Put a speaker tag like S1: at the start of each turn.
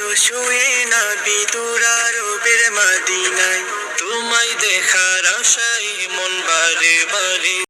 S1: শুয়ে নাবি দুরারবের মাদিনায়।
S2: তোমায় দেখার আশায় মন বারে